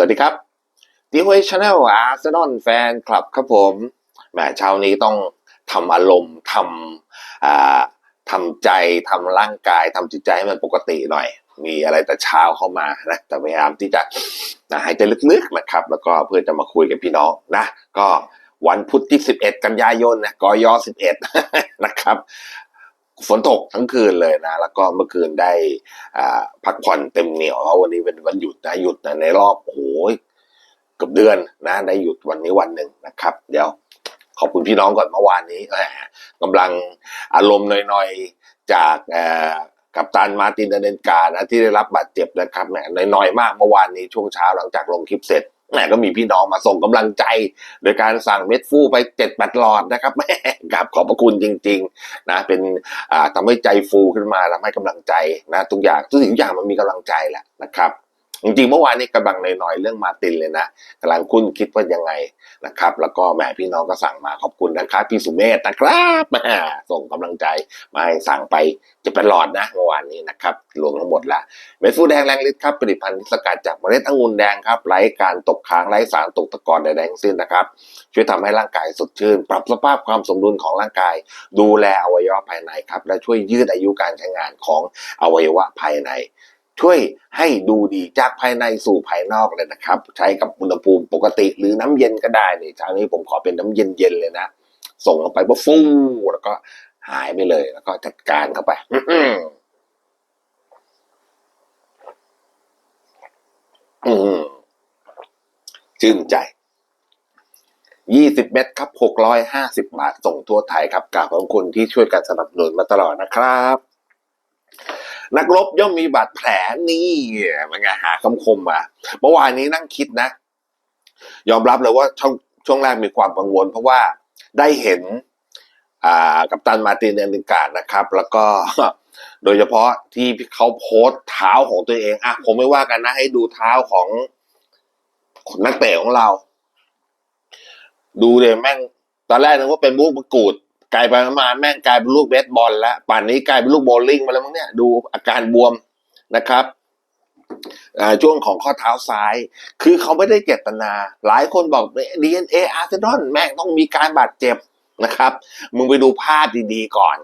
สวัสดีครับดีเวชแนลอาร์เซนอลแฟนคลับครับผมแหมเช้านี้ต้องทำอารมณ์ทำอ่าทำใจทำร่างกายทำจิตใจให้มันปกติหน่อย มีอะไรแต่เช้าเข้ามานะแต่พยายามที่จะนะหายใจลึกๆนะครับ แล้วก็เพื่อจะมาคุยกับพี่น้องนะ ก็วันพุธที่ 11 กันยายนนะกย11 นะครับ ฝนตกทั้งคืนเลยนะ แล้วก็เมื่อคืนได้พักผ่อนเต็มเหนียวเพราะวันนี้เป็นวันหยุดนะหยุดนะในรอบโอ้โหเกับเดือนนะได้หยุดวันนี้วันหนึ่งนะครับ เดี๋ยวขอบคุณพี่น้องก่อนเมื่อวานนี้กำลังอารมณ์น่อยๆจากกัปตันมาตินเดนนกานะที่ได้รับบาดเจ็บนะครับแหมน้อยๆมากเมื่อวานนี้ช่วงเช้าหลังจากลงคลิปเสร็จ แหมก็มีพี่น้องมาส่งกำลังใจ โดยการสั่งเม็ดฟูไปเจ็ดแปดหลอดนะครับแม่กับขอบพระคุณจริง ๆ นะ เป็นทำทำให้ใจฟูขึ้นมาทำให้กำลังใจนะทุกอย่างทุกสิ่งทุกอย่างมันมีกำลังใจแหละนะครับ จริงๆเมื่อวานนี้กำลังหน่อยๆเรื่องมาตินเลยนะกำลังคุ้นคิดว่ายังไงนะครับ แล้วก็แหมพี่น้องก็สั่งมาขอบคุณนะครับพี่สุเมธนะครับส่งกำลังใจมาให้สั่งไปจะเป็นหลอดนะเมื่อวานนี้นะครับรวมทั้งหมดละเม็ดฟูแดงแรงฤทธิ์ครับผลิตภัณฑ์ที่สกัดจากเมล็ดองุ่นแดงครับไร้การตกค้างไร้สารตกตะกอนใดๆทั้งสิ้นนะครับ ช่วยทำให้ร่างกายสดชื่น ปรับสภาพความสมดุลของร่างกาย ดูแลอวัยวะภายในครับและช่วยยืดอายุการใช้งานของอวัยวะภายใน ช่วยให้ดูดีจากภายในสู่ภายนอกเลยนะครับ ใช้กับอุณหภูมิปกติหรือน้ำเย็นก็ได้นี่เช้านี้ผมขอเป็นน้ำเย็นๆเลยนะ ส่งลงไปปุ๊บฟูแล้วก็หายไปเลยแล้วก็จัดการเข้าไปอื้มชื่นใจยี่สิบเม็ดครับหกร้อยห้าสิบบาทส่งทั่วไทยครับกราบขอบคุณที่ช่วยกันสนับสนุนมาตลอดนะครับ นักรบย่อมมีบาดแผลนี่มันไงหาคำคมมาเมื่อวานนี้นั่งคิดนะ ยอมรับเลยว่าช่วงช่วงแรกมีความกังวล เพราะว่าได้เห็นกัปตันมาตินเอลิกานะครับ แล้วก็โดยเฉพาะที่เขาโพสเท้าของตัวเองอะผมไม่ว่ากันนะให้ดูเท้าของนักเตะของเรา ดูเลยแม่ง ตอนแรกนึกว่าเป็นลูกมะกรูด กลายไปมาแม่งกลายเป็นลูกเบสบอลแล้วป่านนี้กลายเป็นลูกโบลิ่งมาแล้วมั้งเนี่ยดูอาการบวมนะครับช่วงของข้อเท้าซ้าย คือเขาไม่ได้เจตนา หลายคนบอกดีเอ็นเออาร์เซนอลแม่งต้องมีการบาดเจ็บนะครับ มึงไปดูภาพดีๆก่อน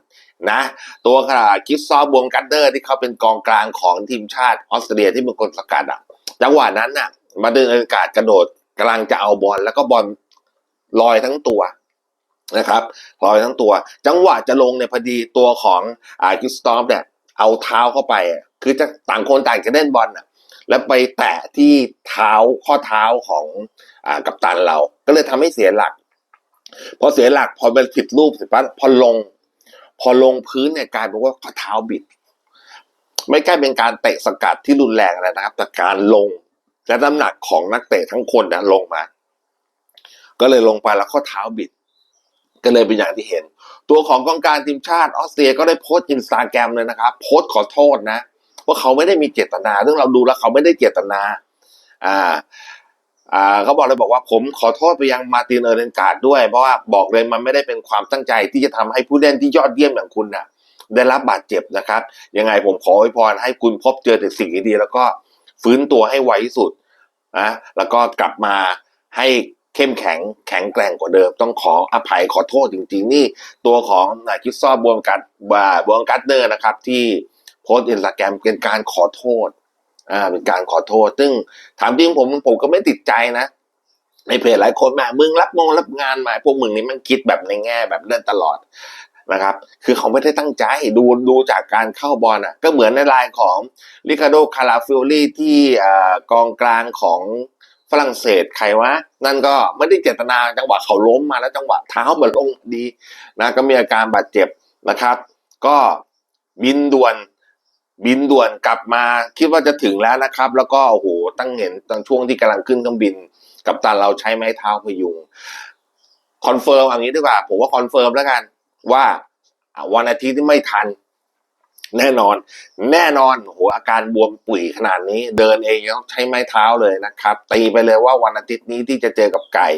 นะ ตัวขนาดคิดซอบวมกันเดอร์ที่เขาเป็นกองกลางของทีมชาติออสเตรเลียที่เป็นคนสกัดอะจังหวะนั้นน่ะ มาเดินอากาศกระโดดกำลังจะเอาบอลแล้วก็บอลลอยทั้งตัว นะครับลอยทั้งตัว จังหวะจะลงเนี่ยพอดีตัวของอ่าคิสตอฟเนี่ยเอาเท้าเข้าไปคือจะต่างคนต่างจะเล่นบอลอะแล้วไปแตะที่เท้าข้อเท้าของอกัปตันเรา ก็เลยทำให้เสียหลัก พอเสียหลักพอเป็นผิดรูปเสร็จปั๊บพอลง พอลงพื้นเนี่ยกลายเป็นว่าข้อเท้าบิด ไม่ใช่เป็นการเตะสกัดที่รุนแรงอะไรนะครับ แต่การลงและน้ำหนักของนักเตะทั้งคนนะลงมา ก็เลยลงไปแล้วข้อเท้าบิด ก็เลยเป็นอย่างที่เห็น ตัวของกองการทีมชาติออสเตรียก็ได้โพสต์อินสตาแกรมเลยนะครับ โพสต์ขอโทษนะ ว่าเขาไม่ได้มีเจตนาเรื่องเราดูแล้วเขาไม่ได้เจตนา อ่าอ่าเขาบอกเลยบอกว่าผมขอโทษไปยังมาตินเออร์เรนการ์ดด้วย เพราะว่าบอกเลยมันไม่ได้เป็นความตั้งใจที่จะทำให้ผู้เล่นที่ยอดเยี่ยมอย่างคุณน่ะ ได้รับบาดเจ็บนะครับ ยังไงผมขออวยพรให้คุณพบเจอแต่สิ่งดีๆแล้วก็ฟื้นตัวให้ไวที่สุดนะแล้วก็กลับมาให้ เข้มแข็งแข็งแกร่งกว่าเดิม ต้องขออภัยขอโทษจริง ๆ นี่ตัวของนาคิดซอบบวมกัดบาบวมกัดเนอร์นะครับที่โพสต์อินสตาแกรมเป็นการขอโทษอ่าเป็นการขอโทษ ซึ่งถามจริงผมผมก็ไม่ติดใจนะในเพจหลายคนแม่มึงรับงงรับงานมาพวกมึงนี่มันคิดแบบในแง่แบบเล่นตลอดนะครับ คือเขาไม่ได้ตั้งใจดูดูจากการเข้าบอลอะ ก็เหมือนในลายของริคาโดคาราฟิโอลี่ที่อ่ากองกลางของ รั่งเศสใครวะนั่นก็ไม่ได้เจตนาจังหวะเขาล้มมาแล้วจังหวะเท้าเหมือลงดีนะก็มีอาการบาดเจ็บนะครับ ก็บินด่วนบินด่วนกลับมาคิดว่าจะถึงแล้วนะครับ แล้วก็โอ้โหตั้งเห็นตอนช่วงที่กำลังขึ้นเครื่องบิน กับตาเราใช้ไม้เท้าพยุงคอนเฟิร์มอย่างนี้ดีกว่าผมว่าคอนเฟิร์มแล้วกันว่าวันอาทิตย์ที่ไม่ทัน แน่นอน แน่นอนโหอาการบวมปุ๋ยขนาดนี้ เดินเองยังต้องใช้ไม้เท้าเลยนะครับ ตีไปเลยว่าวันอาทิตย์นี้ที่จะเจอกับไก่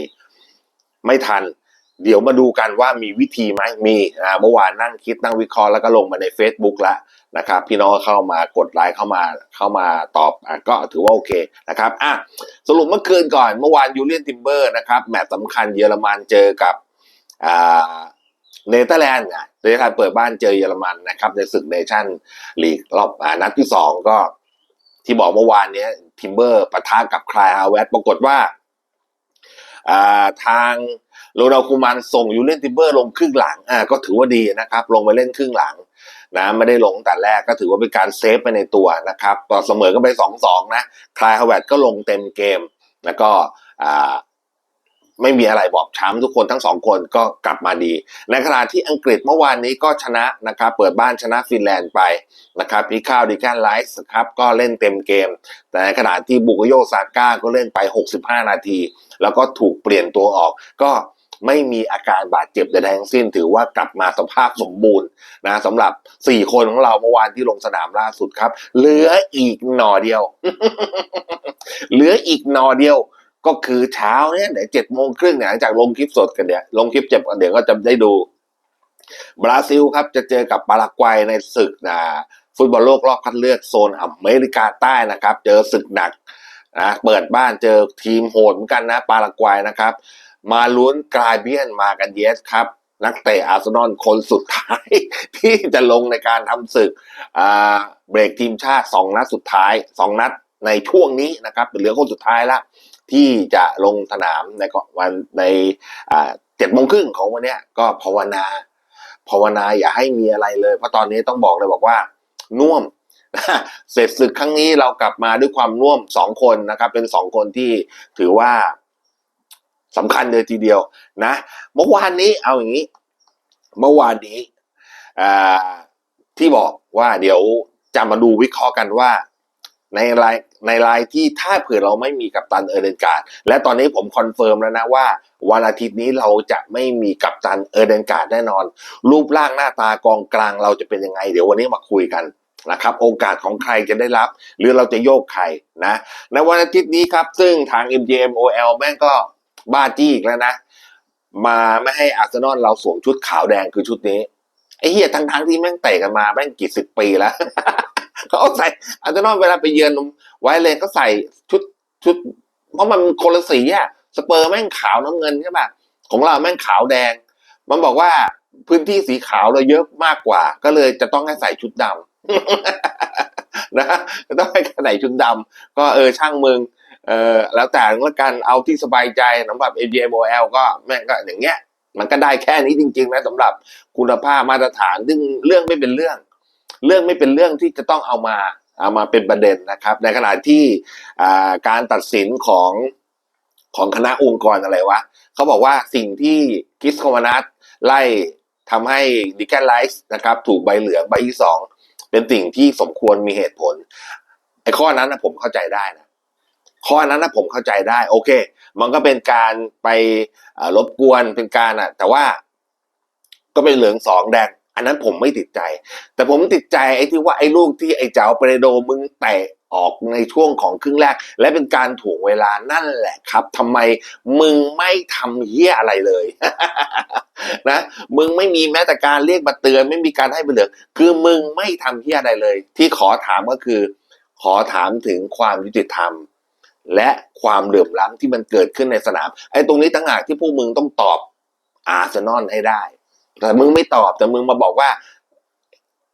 ไม่ทัน เดี๋ยวมาดูกันว่ามีวิธีไหมมีอ่าเมื่อวานนั่งคิดนั่งวิเคราะห์แล้วก็ลงมาใน Facebook แล้วนะครับ พี่น้องเข้ามากดไลค์เข้ามาเข้ามาตอบอะก็ถือว่าโอเคนะครับอะสรุปเมื่อคืนก่อนเมื่อวานยูเลียนทิมเบอร์นะครับแมตช์สำคัญเยอรมันเจอกับอ่า เนเธอร์แลนด์อะเนเธอร์แลนด์เปิดบ้านเจอเยอรมันนะครับในศึกเนชั่นลีกรอบอนัดที่สองก็ที่บอกเมื่อวานเนี้ยทิมเบอร์ปะทะกับคลายฮาวเวตปรากฏว่าทางโรนัลคูมันส่งยูเลนทิมเบอร์ลงครึ่งหลังอ่าก็ถือว่าดีนะครับ ลงไปเล่นครึ่งหลังนะไม่ได้ลงแต่แรกก็ถือว่าเป็นการเซฟไปในตัวนะครับตอเสมอก็ไปสองสองนะคลายฮาวเวตก็ลงเต็มเกม แล้วก็อ่า ไม่มีอะไรบอบช้ำทุกคนทั้งสองคนก็กลับมาดี ในขณะที่อังกฤษเมื่อวานนี้ก็ชนะนะครับเปิดบ้านชนะฟินแลนด์ไปนะครับพีข้าวดิการไลฟ์ครับก็เล่นเต็มเกม แต่ในขณะที่บุกโยซาก้าก็เล่นไป 65 นาที แล้วก็ถูกเปลี่ยนตัวออกก็ไม่มีอาการบาดเจ็บใดๆทั้งสิ้น ถือว่ากลับมาสภาพสมบูรณ์นะสำหรับ 4 คนของเราเมื่อวานที่ลงสนามล่าสุดครับ เหลืออีกหน่อเดียว เหลืออีกหน่อเดียว ก็คือเช้าเนี่ยเดี๋ยวเจ็ดโมงครึ่งเนี่ยหลังจากลงคลิปสดกันเนี่ยลงคลิปเจ็บกันเดี๋ยวก็จะได้ดู บราซิลครับจะเจอกับปารากวัยในศึกนะฟุตบอลโลกรอบคัดเลือกโซนอเมริกาใต้นะครับ เจอศึกหนักนะเปิดบ้านเจอทีมโหดเหมือนกันนะปารากวัยนะครับ มาลุ้นกลายเบียนมากันเยสครับนักเตะอาร์เซนอลคนสุดท้าย ที่จะลงในการทำศึกอ่าเบรกทีมชาติสองนัดสุดท้ายสองนัดในช่วงนี้นะครับเหลือคนสุดท้ายละ ที่จะลงสนามในวันในเจ็ดโมงครึ่งของวันนี้ก็ภาวนา ภาวนาอย่าให้มีอะไรเลย เพราะตอนนี้ต้องบอกเลยบอกว่าน่วมเสร็จศึกครั้งนี้เรากลับมาด้วยความน่วมสองคนนะครับ เป็นสองคนที่ถือว่าสำคัญเลยทีเดียวนะเมื่อวานนี้เอาอย่างนี้ เมื่อวานนี้ที่บอกว่าเดี๋ยวจะมาดูวิเคราะห์กันว่า ในรายในรายที่ถ้าเผื่อเราไม่มีกัปตันเออร์เดนการ์ดและตอนนี้ผมคอนเฟิร์มแล้วนะว่า วันอาทิตย์นี้เราจะไม่มีกัปตันเออร์เดนการ์ดแน่นอน รูปร่างหน้าตากองกลางเราจะเป็นยังไง เดี๋ยววันนี้มาคุยกันนะครับโอกาสของใครจะได้รับ หรือเราจะโยกใครนะในวันอาทิตย์นี้ครับ ซึ่งทาง MJMOL แม่งก็บ้าจี้อีกแล้วนะ มาไม่ให้อาร์เซนอลเราสวมชุดขาวแดงคือชุดนี้ไอ้เหี้ยทั้งทั้งๆที่แม่งเตะกันมาแม่งกี่สิบปีแล้ว เขาใส่อาร์เซนอลเวลาไปเยือนไว้เลยก็ใส่ชุดชุด เพราะมันคนละสีอะสเปอร์แม่งขาวน้ำเงินใช่ปะของเราแม่งขาวแดง มันบอกว่าพื้นที่สีขาวเราเยอะมากกว่า ก็เลยจะต้องให้ใส่ชุดดำนะจะต้องให้ใส่ชุดดำก็เออช่างมึงเออแล้วแต่ละกันเอาที่สบายใจสำหรับ MJMOL ก็แม่งก็อย่างเงี้ย มันก็ได้แค่นี้จริง ๆ นะสำหรับคุณภาพมาตรฐานซึ่งเรื่องไม่เป็นเรื่อง เรื่องไม่เป็นเรื่องที่จะต้องเอามาเอามาเป็นประเด็นนะครับ ในขณะที่การตัดสินของของคณะองค์กรอะไรวะเขาบอกว่าสิ่งที่คิสโคมานัสไล่ทำให้ดิแกนไลท์นะครับถูกใบเหลืองใบที่สองเป็นสิ่งที่สมควรมีเหตุผลไอ้ข้อนั้นนะผมเข้าใจได้นะข้อนั้นนะผมเข้าใจได้โอเค มันก็เป็นการไปรบกวนเป็นการอะแต่ว่าก็เป็นเหลืองสองแดง อันนั้นผมไม่ติดใจ แต่ผมติดใจไอ้ที่ว่าไอ้ลูกที่ไอ้เจ้าเปรโดมึงเตะออกในช่วงของครึ่งแรก และเป็นการถ่วงเวลานั่นแหละครับทำไมมึงไม่ทำเหี้ยอะไรเลยนะมึงไม่มีแม้แต่การเรียกมาเตือนไม่มีการให้ใบเหลืองคือมึงไม่ทำเหี้ยอะไรเลย ที่ขอถามก็คือ ขอถามถึงความยุติธรรม และความเหลื่อมล้ำที่มันเกิดขึ้นในสนามไอ้ตรงนี้ตั้งหากที่พวกมึงต้องตอบอาร์เซนอลให้ได้ แต่มึงไม่ตอบแต่มึงมาบอกว่า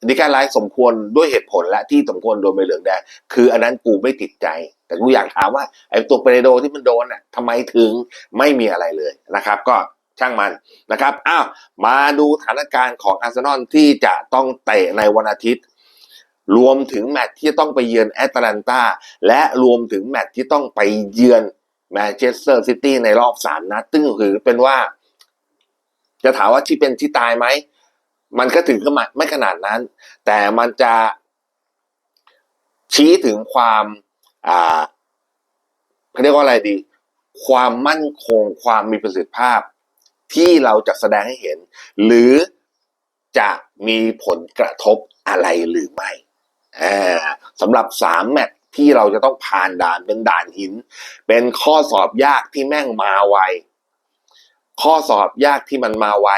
ดิการไลฟ์สมควรด้วยเหตุผลและที่สมควรโดนใบเหลืองแดงคืออันนั้นกูไม่ติดใจ แต่กูอยากถามว่าไอ้ตัวเปเรโดที่มันโดนน่ะทำไมถึงไม่มีอะไรเลยนะครับ ก็ช่างมันนะครับอ้าวมาดูสถานการณ์ของอาร์เซนอลที่จะต้องเตะในวันอาทิตย์ รวมถึงแมตช์ที่ต้องไปเยือนแอตแลนตาและรวมถึงแมตช์ที่ต้องไปเยือนแมนเชสเตอร์ซิตี้ในรอบสามนัดซึ่งถือเป็นว่า จะถามว่าที่เป็นที่ตายไหมมันก็ถึงขึ้นมาไม่ขนาดนั้น แต่มันจะชี้ถึงความอ่าเขาเรียกว่าอะไรดี ความมั่นคงความมีประสิทธิภาพ ที่เราจะแสดงให้เห็น หรือจะมีผลกระทบอะไรหรือไม่อ่าสำหรับสามแมตที่เราจะต้องผ่านด่านเป็นด่านหิน เป็นข้อสอบยากที่แม่งมาไว ข้อสอบยากที่มันมาไว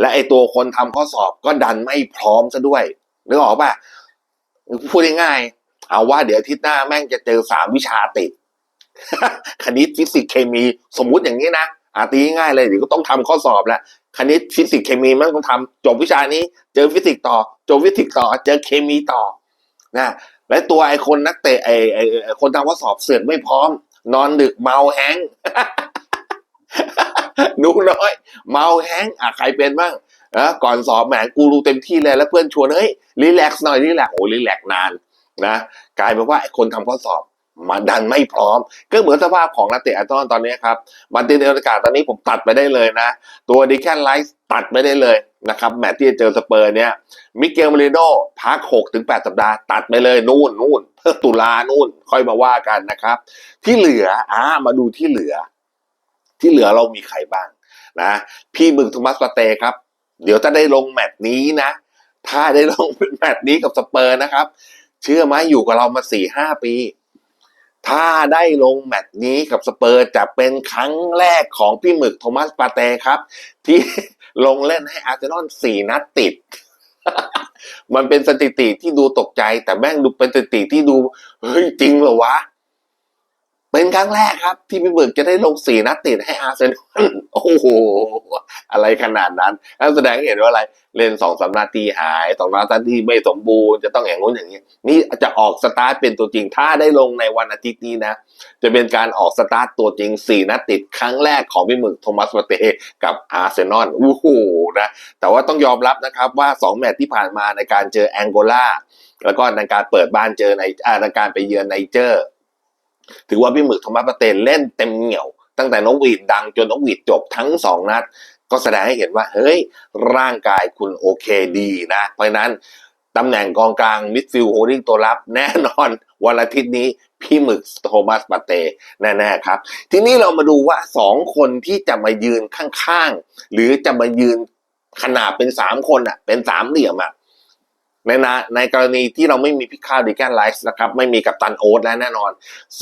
และไอตัวคนทำข้อสอบก็ดันไม่พร้อมซะด้วยนึกออกป่ะพูดง่ายๆเอาว่าเดี๋ยวอาทิตย์หน้าแม่งจะเจอสามวิชาติดคณิตฟิสิกส์เคมีสมมุติอย่างนี้นะอาตีง่ายเลยเดี๋ยวก็ต้องทำข้อสอบแหละคณิตฟิสิกส์เคมีมันต้องทำจบวิชานี้ เจอฟิสิกส์ต่อ จบฟิสิกส์ต่อ เจอเคมีต่อนะและตัวไอคนนักเตะไอไอไอ้คนทำข้อสอบเสือกไม่พร้อม นอนดึกเมาแฮง หนูน้อย เมาแฮงอะใครเป็นบ้างนะก่อนสอบแหมกูรู้เต็มที่เลยแล้วเพื่อนชวนเฮ้ยรีแลกซ์หน่อยรีแลกโอ้รีแลกซ์นานนะกลายเป็นว่าคนทำข้อสอบมาดันไม่พร้อม ก็เหมือนสภาพของนักเตะอาร์เซนตอนนี้ครับมาร์ตินเดลกาตอนนี้ผมตัดไปได้เลยนะ ตัวดิแคนไลท์ตัดไปได้เลยนะครับแมตช์ที่จะเจอสเปอร์เนี่ยมิเกลมาริโนพักหกถึงแปดสัปดาห์ตัดไปเลยนู่นนู่นเพิ่ตุลานู่นค่อยมาว่ากันนะครับ ที่เหลืออ่ามาดูที่เหลือ ที่เหลือเรามีใครบ้างนะ พี่มึงโทมัสปาเต้ครับ เดี๋ยวถ้าได้ลงแมตช์นี้นะ ถ้าได้ลงแมตช์นี้กับสเปอร์นะครับ เชื่อไหมอยู่กับเรามาสี่ห้าปี ถ้าได้ลงแมตช์นี้กับสเปอร์จะเป็นครั้งแรกของพี่หมึกโทมัสปาเต้ครับ ที่ลงเล่นให้อาร์เซนอลสี่นัดติด มันเป็นสถิติที่ดูตกใจ แต่แม่งดูเป็นสถิติที่ดู เฮ้ยจริงเหรอวะ เป็นครั้งแรกครับ ที่พี่เบิร์กจะได้ลงสี่นัดติดให้อาร์เซนอลโอ้โห อะไรขนาดนั้นนั่นแสดงให้เห็นว่าอะไร เล่นสองสามนาทีหายสองนาทีไม่สมบูรณ์จะต้องอย่างนู้นอย่างนี้ นี่จะออกสตาร์ทเป็นตัวจริง ถ้าได้ลงในวันอาทิตย์นี้นะ จะเป็นการออกสตาร์ทตัวจริงสี่นัดติดครั้งแรกของพี่หมึกโทมัสมาเตกับอาร์เซนอลโอ้โหนะแต่ว่าต้องยอมรับนะครับว่าสองแมตช์ที่ผ่านมาในการเจอแองโกลาแล้วก็ในการเปิดบ้านเจอในอาในการไปเยือนไนเจอร์ ถือว่าพี่หมึกโทมัสปาเตนเล่นเต็มเหนียว ตั้งแต่นกหวีดดังจนนกหวีดจบทั้งสองนัด ก็แสดงให้เห็นว่า เฮ้ย ร่างกายคุณโอเคดีนะ เพราะนั้นตำแหน่งกองกลางมิดฟิลด์โฮลดิ้งตัวรับ แน่นอนวันอาทิตย์นี้พี่หมึกโทมัสปาเตแน่ๆครับ ทีนี้เรามาดูว่าสองคนที่จะมายืนข้างๆ หรือจะมายืนขนาดเป็นสามคนอะเป็นสามเหลี่ยมอะ ในนาในกรณีที่เราไม่มีพิคาดิแกนไลฟ์นะครับไม่มีกัปตันโอ๊ตและแน่นอน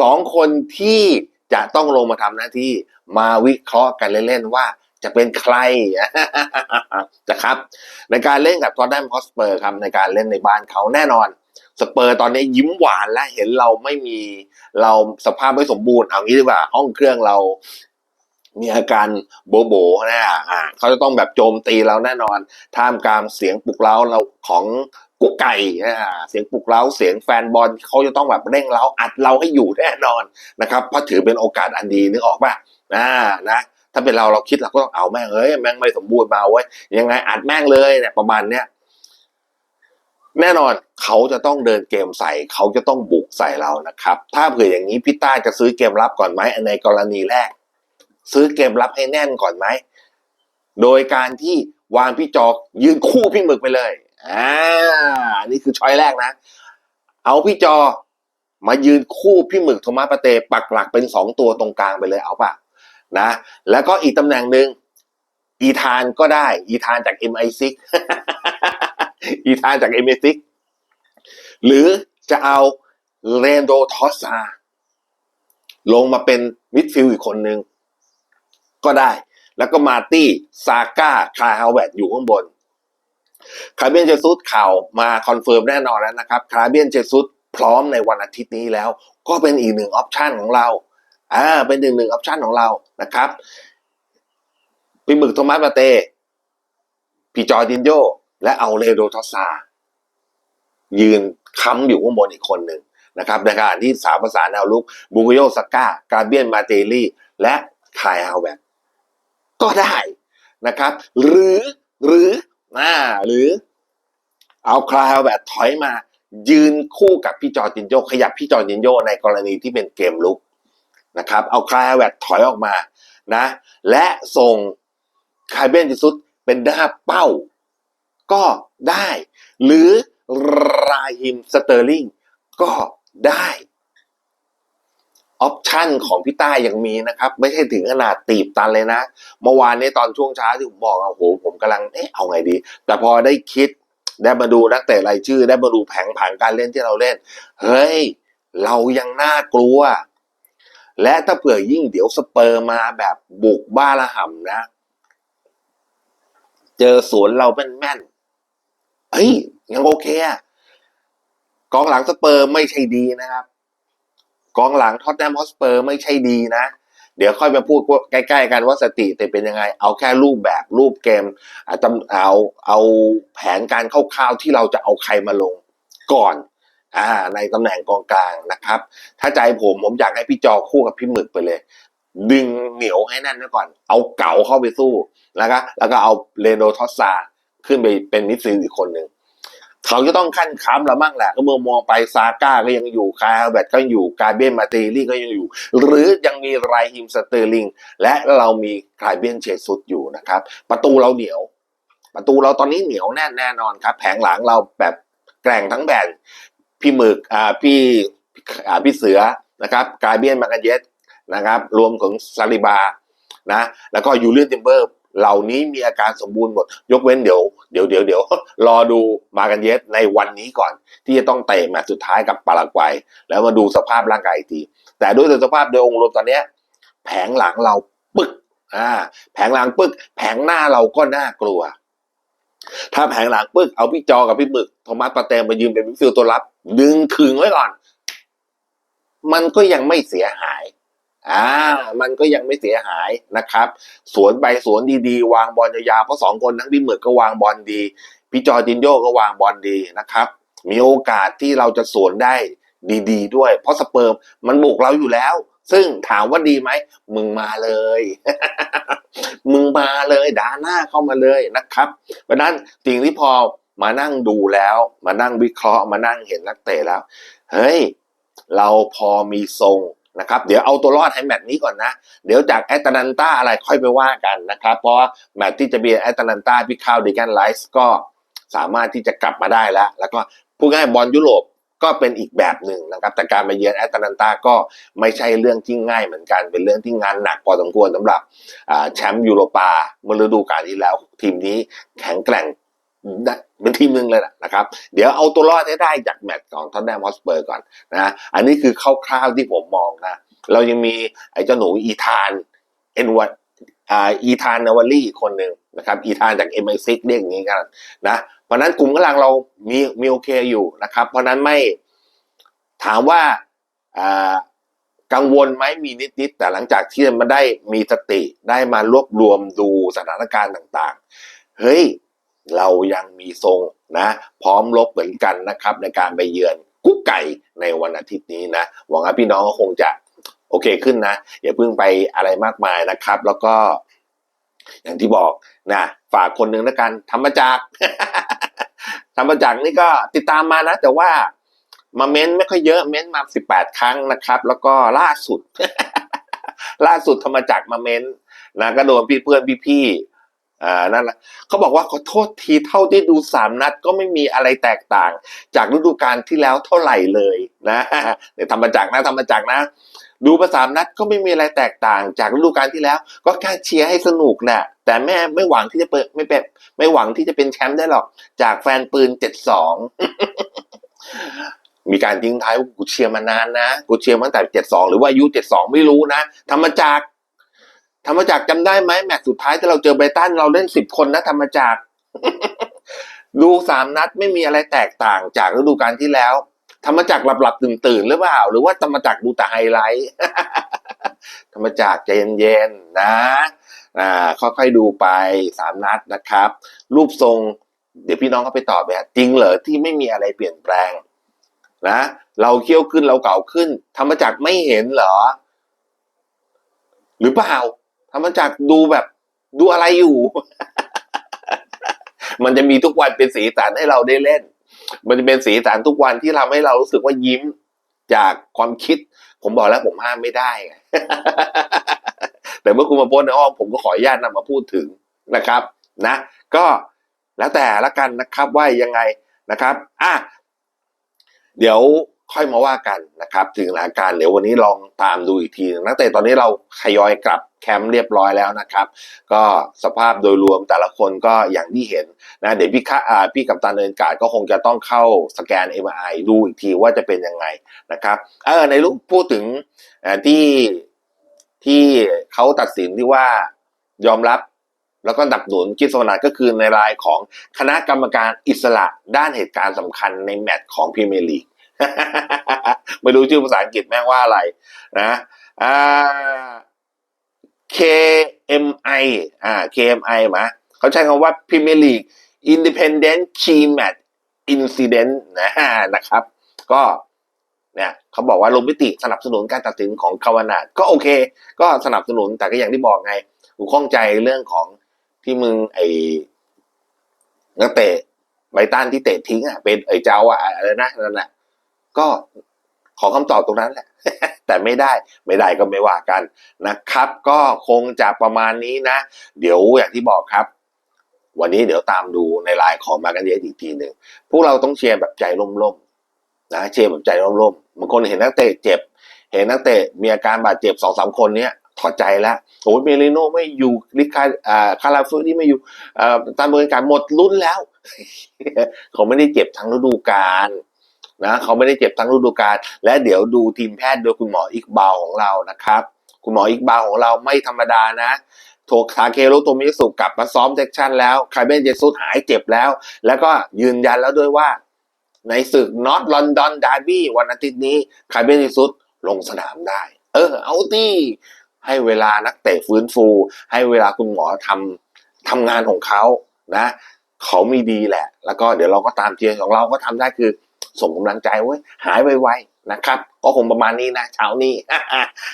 สองคนที่จะต้องลงมาทำหน้าที่มาวิเคราะห์กันเล่นๆว่าจะเป็นใครนะครับ ในการเล่นกับทอตแนมฮอสเปอร์ครับในการเล่นในบ้านเขาแน่นอน สเปอร์ตอนนี้ยิ้มหวานและเห็นเราไม่มีเราสภาพไม่สมบูรณ์เอางี้ดีกว่าห้องเครื่องเรามีอาการโบโบนะอ่าเขาจะต้องแบบโจมตีเราแน่นอน ท่ามกลางเสียงปลุกเร้าเราของ กุ๊กไก่เสียงปลุกเร้าเสียงแฟนบอลเขาจะต้องแบบเร่งเร้าอัดเราให้อยู่แน่นอนนะครับเพราะถือเป็นโอกาสอันดีนึกออกป่ะอ่านะถ้าเป็นเราเราคิดเราก็ต้องเอาแม่งเอ้ยแม่งไม่สมบูรณ์มาเว้ยยังไงอัดแม่งเลยเนี่ยประมาณเนี้ยแน่นอนเขาจะต้องเดินเกมใส่เขาจะต้องบุกใส่เรานะครับ ถ้าเผื่ออย่างนี้พี่ต้าจะซื้อเกมรับก่อนไหมในกรณีแรก ซื้อเกมรับให้แน่นก่อนไหมโดยการที่วางพี่จอกยืนคู่พี่หมึกไปเลย อ่าอันนี้คือช้อยแรกนะ เอาพี่จอมายืนคู่พี่หมึกโทมัสปาเตปักหลักเป็นสองตัวตรงกลางไปเลยเอาป่ะนะ แล้วก็อีกตำแหน่งหนึ่งอีธานก็ได้ อีธานจาก MI6 อีธานจาก MI6 หรือจะเอาเรนโดทอสซาลงมาเป็นมิดฟิลด์อีกคนหนึ่งก็ได้ แล้วก็มาตี้ซาก้าคาฮาวเวตอยู่ข้างบน คาเบียนเจซุสข่าวมาคอนเฟิร์มแน่นอนแล้วนะครับคาเบียนเจซุสพร้อมในวันอาทิตย์นี้แล้ว ก็เป็นอีกหนึ่งออปชันของเราอ่าเป็นหนึ่งหนึ่งออปชันของเรานะครับปีหมึกโทมัสมาเตพี่จอร์ดินโยและเอาเลโดทอสซายืนค้ำอยู่ข้างบนอีกคนหนึ่งนะครับในขณะที่สามภาษาแนวลุกบูโยสก้ากาเบียนมาเตลี่ และคายฮาวเวตก็ได้นะครับ หรือหรือ อ่าหรือเอาคลายฮาวเวตถอยมา ยืนคู่กับพี่จอร์จินโยขยับพี่จอร์จินโยในกรณีที่เป็นเกมลุกนะครับ เอาคลายฮาวเวตถอยออกมานะ และส่งคายเบนจิซุสเป็นหน้าเป้า ก็ได้ หรือราฮิมสเตอร์ลิงก็ได้ ออปชันของพี่ต้ายังมีนะครับ ไม่ใช่ถึงขนาดตีบตันเลยนะ เมื่อวานนี้ตอนช่วงเช้าที่ผมบอกอะโอ้โหผมกำลังเอ๊ะเอาไงดี แต่พอได้คิดได้มาดูนักเตะรายชื่อ ได้มาดูแผงผังการเล่นที่เราเล่น เฮ้ย เรายังน่ากลัว และถ้าเผื่อยิ่งเดี๋ยวสเปอร์มาแบบบุกบ้าระห่ำนะ เจอสวนเราแม่นแม่นๆเฮ้ยยังโอเคอะกองหลังสเปอร์ไม่ใช่ดีนะครับ กองหลังท็อตแนมฮอสเปอร์ไม่ใช่ดีนะ เดี๋ยวค่อยมาพูดใกล้ๆกันว่าสติแต่เป็นยังไง เอาแค่รูปแบบรูปเกมอาจจะเอาเอาแผนการคร่าวๆที่เราจะเอาใครมาลงก่อนอ่าในตำแหน่งกองกลางนะครับ ถ้าใจผมผมอยากให้พี่จอคู่กับพี่หมึกไปเลย ดึงเหนียวให้แน่นไว้ก่อน เอาเก๋าเข้าไปสู้แล้วก็แล้วก็เอาเรโนทอสซาขึ้นไปเป็นมิดฟิลด์อีกคนหนึ่ง เขาจะต้องขั้นค้ำเรามั่งแหละก็เมื่อมองไปซาก้าก็ยังอยู่คาร์แบตก็อยู่กาเบียนมาเตลี่ก็ยังอยู่ หรือยังมีไรฮิมสเตอร์ลิง และเรามีคายเบียนเชซุดอยู่นะครับ ประตูเราเหนียว ประตูเราตอนนี้เหนียวแน่นแน่นอนครับ แผงหลังเราแบบแกร่งทั้งแบนพี่หมึกอ่าพี่อ่าพี่เสือนะครับกาเบียนมากันเยสนะครับ รวมถึงซาลิบานะแล้วก็ยูเลียนติมเบอร์ เหล่านี้มีอาการสมบูรณ์หมด ยกเว้นเดี๋ยวเดี๋ยวเดี๋ยวเดี๋ยวรอดูมากันเยสในวันนี้ก่อน ที่จะต้องเตะแมตช์สุดท้ายกับปารากวัย แล้วมาดูสภาพร่างกายอีกที แต่ด้วยสภาพโดยองค์รวมตอนเนี้ยแผงหลังเราปึกอ่าแผงหลังปึก แผงหน้าเราก็น่ากลัว ถ้าแผงหลังปึกเอาพี่จอกับพี่หมึกโทมัสปาเตมมายืนเป็นมิดฟิลด์ตัวรับ ดึงขึงไว้ก่อน มันก็ยังไม่เสียหาย อ่า มันก็ยังไม่เสียหายนะครับ สวนไปสวนดีๆ วางบอลยาวๆเพราะสองคนทั้งพี่หมึกก็วางบอลดี พี่จอร์จินโยก็วางบอลดีนะครับ มีโอกาสที่เราจะสวนได้ดี ๆ ด้วย เพราะสเปิร์มมันบุกเราอยู่แล้ว ซึ่งถามว่าดีไหม มึงมาเลย มึงมาเลยด่าหน้าเข้ามาเลยนะครับเพราะนั้นสิ่งที่พอมานั่งดูแล้ว มานั่งวิเคราะห์มานั่งเห็นนักเตะแล้ว เฮ้ย เราพอมีทรง นะครับเดี๋ยวเอาตัวรอดให้แมตช์นี้ก่อนนะ เดี๋ยวจากแอตแลนตาอะไรค่อยไปว่ากันนะครับ เพราะว่าแมตช์ที่จะมีแอตแลนตาพี่ข้าวดิแกนไลส์ก็สามารถที่จะกลับมาได้แล้ว แล้วก็พูดง่ายบอลยุโรปก็เป็นอีกแบบหนึ่งนะครับ แต่การมาเยือนแอตแลนตาก็ไม่ใช่เรื่องที่ง่ายเหมือนกัน เป็นเรื่องที่งานหนักพอสมควรสำหรับแชมป์ยูโรปาเมื่อฤดูกาลที่แล้ว ทีมนี้แข็งแกร่ง เป็นทีมหนึ่งเลยนะครับ เดี๋ยวเอาตัวรอดให้ได้จากแมตช์ของทอนแนมฮอสเปอร์ก่อนนะอันนี้คือคร่าวๆที่ผมมองนะ เรายังมีไอ้เจ้าหนูอีธานเอ็นวัอ่าอีธานนาวารีคนหนึ่งนะครับอีธานจากเอ็มไอซิกเรียกอย่างนี้กันนะเพราะนั้นกลุ่มกำลังเรามีมีโอเคอยู่นะครับ เพราะนั้นไม่ถามว่าอ่ากังวลไหมมีนิดๆแต่หลังจากที่มันได้มีสติได้มารวบรวมดูสถานการณ์ต่าง ๆ เฮ้ย เรายังมีทรงนะ พร้อมลบเหมือนกันนะครับ ในการไปเยือนกุ๊กไก่ในวันอาทิตย์นี้นะ หวังว่าพี่น้องก็คงจะโอเคขึ้นนะ อย่าเพิ่งไปอะไรมากมายนะครับ แล้วก็ อย่างที่บอกนะฝากคนหนึ่งแล้วกันธรรมจักรธรรมจักรนี่ก็ติดตามมานะ แต่ว่ามาเม้นไม่ค่อยเยอะเม้นมาสิบแปดครั้งนะครับ แล้วก็ล่าสุด ล่าสุดธรรมจักรมาเม้นนะก็โดนพี่เพื่อนพี่พี่ๆ อ่านั่นแหละเขาบอกว่าขอโทษทีเท่าที่ดูสามนัดก็ไม่มีอะไรแตกต่าง จากฤดูกาลที่แล้วเท่าไหร่เลยนะในธรรมจักนะธรรมจักนะ ดูประสามนัดก็ไม่มีอะไรแตกต่างจากฤดูกาลที่แล้ว ก็แค่เชียร์ให้สนุกแหละแต่แม่ไม่หวังที่จะเปิดไม่เป็นไม่หวังที่จะเป็นแชมป์ได้หรอก จากแฟนปืนเจ็ดสองมีการทิ้งท้ายว่ากูเชียร์มานานนะกูเชียร์มาตั้งแต่เจ็ดสองหรือว่าอายุเจ็ดสองไม่รู้นะธรรมจักร ธรรมจักรจำได้ไหมแมตช์สุดท้ายที่เราเจอไบตันเราเล่นสิบคนนะธรรมจักรดูสามนัดไม่มีอะไรแตกต่างจากฤดูกาลที่แล้ว ธรรมจักรหลับหลับตื่นตื่นหรือเปล่า หรือว่าธรรมจักรดูแต่ไฮไลท์ ธรรมจักรใจเย็นๆนะอ่าค่อยๆดูไปสามนัดนะครับ รูปทรง เดี๋ยวพี่น้องก็ไปตอบแบบจริงเหรอที่ไม่มีอะไรเปลี่ยนแปลงนะเราเคี้ยวขึ้นเราเก่าขึ้น ธรรมจักรไม่เห็นเหรอ หรือเปล่า ธรรมจักรดูแบบ ดูอะไรอยู่ มันจะมีทุกวันเป็นสีสันให้เราได้เล่น มันจะเป็นสีสันทุกวันที่ทำให้เรารู้สึกว่ายิ้มจากความคิด ผมบอกแล้วผมห้ามไม่ได้ แต่เมื่อคุณมาโพสในห้องผมก็ขออนุญาตนำมาพูดถึงนะครับ นะ ก็แล้วแต่ละกันนะครับว่ายังไงนะครับอะเดี๋ยวค่อยมาว่ากันนะครับ ถึงสถานการณ์เดี๋ยววันนี้ลองตามดูอีกทีนึงนักเตะตอนนี้เราทยอยกลับ แคมป์เรียบร้อยแล้วนะครับ ก็สภาพโดยรวมแต่ละคนก็อย่างที่เห็นนะเดี๋ยวพี่ค่าพี่กับตาเนินกาดก็คงจะต้องเข้าสแกน MRI ดูอีกทีว่าจะเป็นยังไงนะครับเออในรูปพูดถึงที่ที่เขาตัดสินที่ว่ายอมรับแล้วก็ดับหนุนกิจสวนาก็คือในรายของคณะกรรมการอิสระด้านเหตุการณ์สำคัญในแมตช์ของพรีเมียร์ลีกไม่รู้ชื่อภาษาอังกฤษแม่งว่าอะไรนะอ่า KMI อ่า KMI มาเขาใช้คำว่า Premier League Independent Key Match Incident นะนะครับ ก็เนี่ยเขาบอกว่าลงมิติสนับสนุนการตัดสินของคาวานาดก็โอเค ก็สนับสนุนแต่ก็อย่างที่บอกไงกูข้องใจเรื่องของที่มึงไอ้นักเตะไบรตันที่เตะทิ้งอะเป็นไอ้เจ้าอะอะไรนะนั่นแหละก็ขอคำตอบตรงนั้นแหละ แต่ไม่ได้ไม่ได้ก็ไม่ว่ากันนะครับ ก็คงจะประมาณนี้นะ เดี๋ยวอย่างที่บอกครับ วันนี้เดี๋ยวตามดูในไลน์ของมากันเยอะอีกทีหนึ่งพวกเราต้องเชียร์แบบใจร่มๆนะเชียร์แบบใจร่มๆบางคนเห็นนักเตะเจ็บ เห็นนักเตะมีอาการบาดเจ็บสองสามคนเนี้ยทอดใจแล้วโอ้ยเมลิโนไม่อยู่ลิคาคาราฟูที่ไม่อยู่อ่าตามบริการหมดรุ่นแล้ว เขาไม่ได้เจ็บทั้งฤดูกาล นะเขาไม่ได้เจ็บทั้งฤดูกาลและเดี๋ยวดูทีมแพทย์โดยคุณหมออิกบาของเรานะครับ คุณหมออิกบาของเราไม่ธรรมดานะโทคาเคโรโตมิสุกลับมาซ้อมเซกชันแล้วคาเบนเจซุสหายเจ็บแล้ว แล้วก็ยืนยันแล้วด้วยว่า ในศึกนอตลอนดอนดาร์บี้วันอาทิตย์นี้คาเบนเจซุสลงสนามได้ เออ เอาที่ให้เวลานักเตะฟื้นฟู ให้เวลาคุณหมอทำทำงานของเขานะ เขามีดีแหละ แล้วก็เดี๋ยวเราก็ตามเชียร์ของเราก็ทำได้คือ ส่งกำลังใจไว้หายไวๆนะครับ ก็คงประมาณนี้นะเช้านี้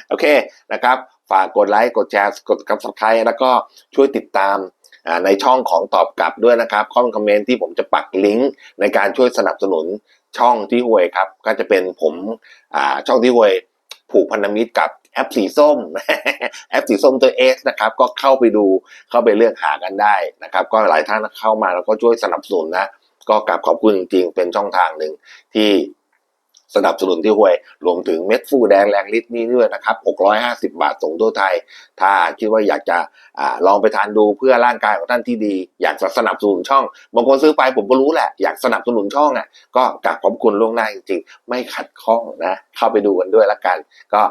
โอเคนะครับ ฝากกดไลค์กดแชร์กดกับสไครต์แล้วก็ช่วยติดตามในช่องของตอบกลับด้วยนะครับข้อคอมเมนต์ที่ผมจะปักลิงก์ในการช่วยสนับสนุนช่องที่ห่วยครับ ก็จะเป็นผมช่องที่ห่วยผูกพันธมิตรกับแอปสีส้ม แอปสีส้มตัวเอสนะครับ ก็เข้าไปดูเข้าไปเลือกหากันได้นะครับ ก็หลายท่านเข้ามาแล้วก็ช่วยสนับสนุนนะ ก็กราบขอบคุณจริงๆ เป็นช่องทางหนึ่งที่สนับสนุนที่ห่วย รวมถึงเม็ดฟูแดงแรงฤทธิ์นี้ด้วยนะครับ 650 บาทส่งทั่วไทย ถ้าคิดว่าอยากจะอลองไปทานดูเพื่อร่างกายของท่านที่ดี อยากสนับสนุนช่อง บางคนซื้อไปผมก็รู้แหละ อยากสนับสนุนช่องอะ ก็กราบขอบคุณล่วงหน้าจริงๆ ไม่ขัดข้องนะ เข้าไปดูกันด้วยละกัน ก็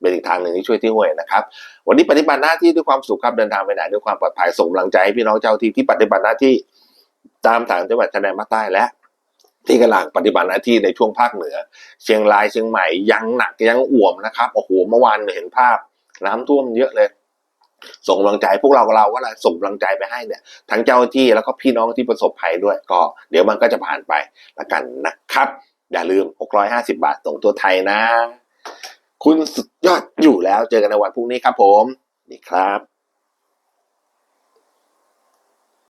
เป็นอีกทางหนึ่งที่ช่วยที่ห่วยนะครับ วันนี้ปฏิบัติหน้าที่ด้วยความสุขครับเดินทางไปไหนด้วยความปลอดภัยส่งกำลังใจให้พี่น้องเจ้าที่ที่ปฏิบัติหน้าที่ ตามฐานจังหวัดชายแดนภาคใต้และ ที่กำลังปฏิบัติหน้าที่ในช่วงภาคเหนือ เชียงรายเชียงใหม่ยังหนักยังอ่วมนะครับโอ้โหเมื่อวานเห็นภาพ น้ำท่วมเยอะเลย ส่งกำลังใจพวกเราเราก็เลยส่งกำลังใจไปให้เนี่ย ทั้งเจ้าหน้าที่แล้วก็พี่น้องที่ประสบภัยด้วยก็ เดี๋ยวมันก็จะผ่านไปละกันนะครับ อย่าลืม 650 บาทส่งตัวไทยนะ คุณสุดยอดอยู่แล้วเจอกันในวันพรุ่งนี้ครับผมนี่ครับ